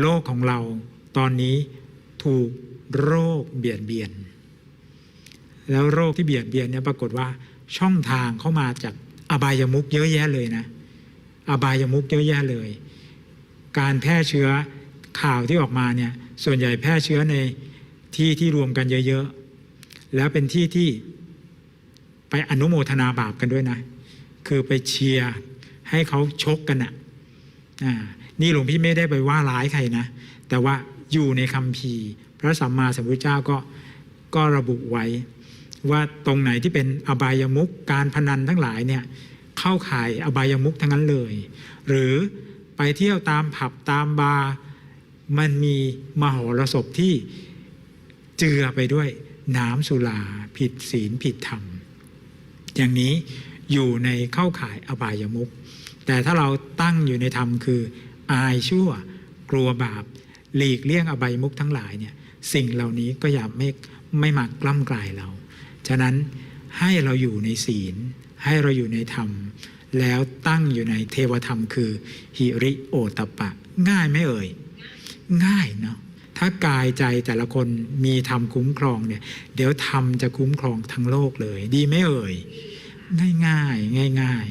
โลกของเราตอนนี้ถูกโรคเบียดเบียน แล้วโรคที่เบียดเบียนเนี่ยปรากฏว่าช่องทางเข้ามาจากอบายามุกเยอะแยะเลยนะ อบายามุกเยอะแยะเลย การแพร่เชื้อข่าวที่ออกมาเนี่ยส่วนใหญ่แพร่เชื้อในที่ที่รวมกันเยอะๆ แล้วเป็นที่ที่ไปอนุโมทนาบาปกันด้วยนะ คือไปเชียร์ให้เขาชกกันอะ่ะ นี่หลวงพี่ไม่ได้ไปว่าร้ายใครนะ แต่ว่าอยู่ในคัมภีพระสัมมาสัมพุทธเจ้าก็ก็ระบุไว้ ว่าตรงไหนที่เป็นอบายมุกการพนันทั้งหลายเนี่ยเข้าข่ายอบายมุกทั้งนั้นเลย หรือไปเที่ยวตามผับตามบาร์มันมีมหรสพที่เจือไปด้วยน้ำสุราผิดศีลผิดธรรม อย่างนี้อยู่ในเข้าข่ายอบายมุก แต่ถ้าเราตั้งอยู่ในธรรมคือ อายชั่ว กลัวบาป หลีกเลี่ยงอบายมุกทั้งหลายเนี่ยสิ่งเหล่านี้ก็อย่าไม่ไม่มากล้ำกลายเรา ฉะนั้นให้เราอยู่ในศีล ให้เราอยู่ในธรรม แล้วตั้งอยู่ในเทวธรรมคือ หิริโอตปะ ง่ายไหมเอ่ย ง่ายเนาะถ้ากายใจแต่ละคนมีธรรมคุ้มครองเนี่ยเดี๋ยวธรรมจะคุ้มครองทั้งโลกเลย ดีไหมเอ่ย ง่ายง่ายง่ายง่าย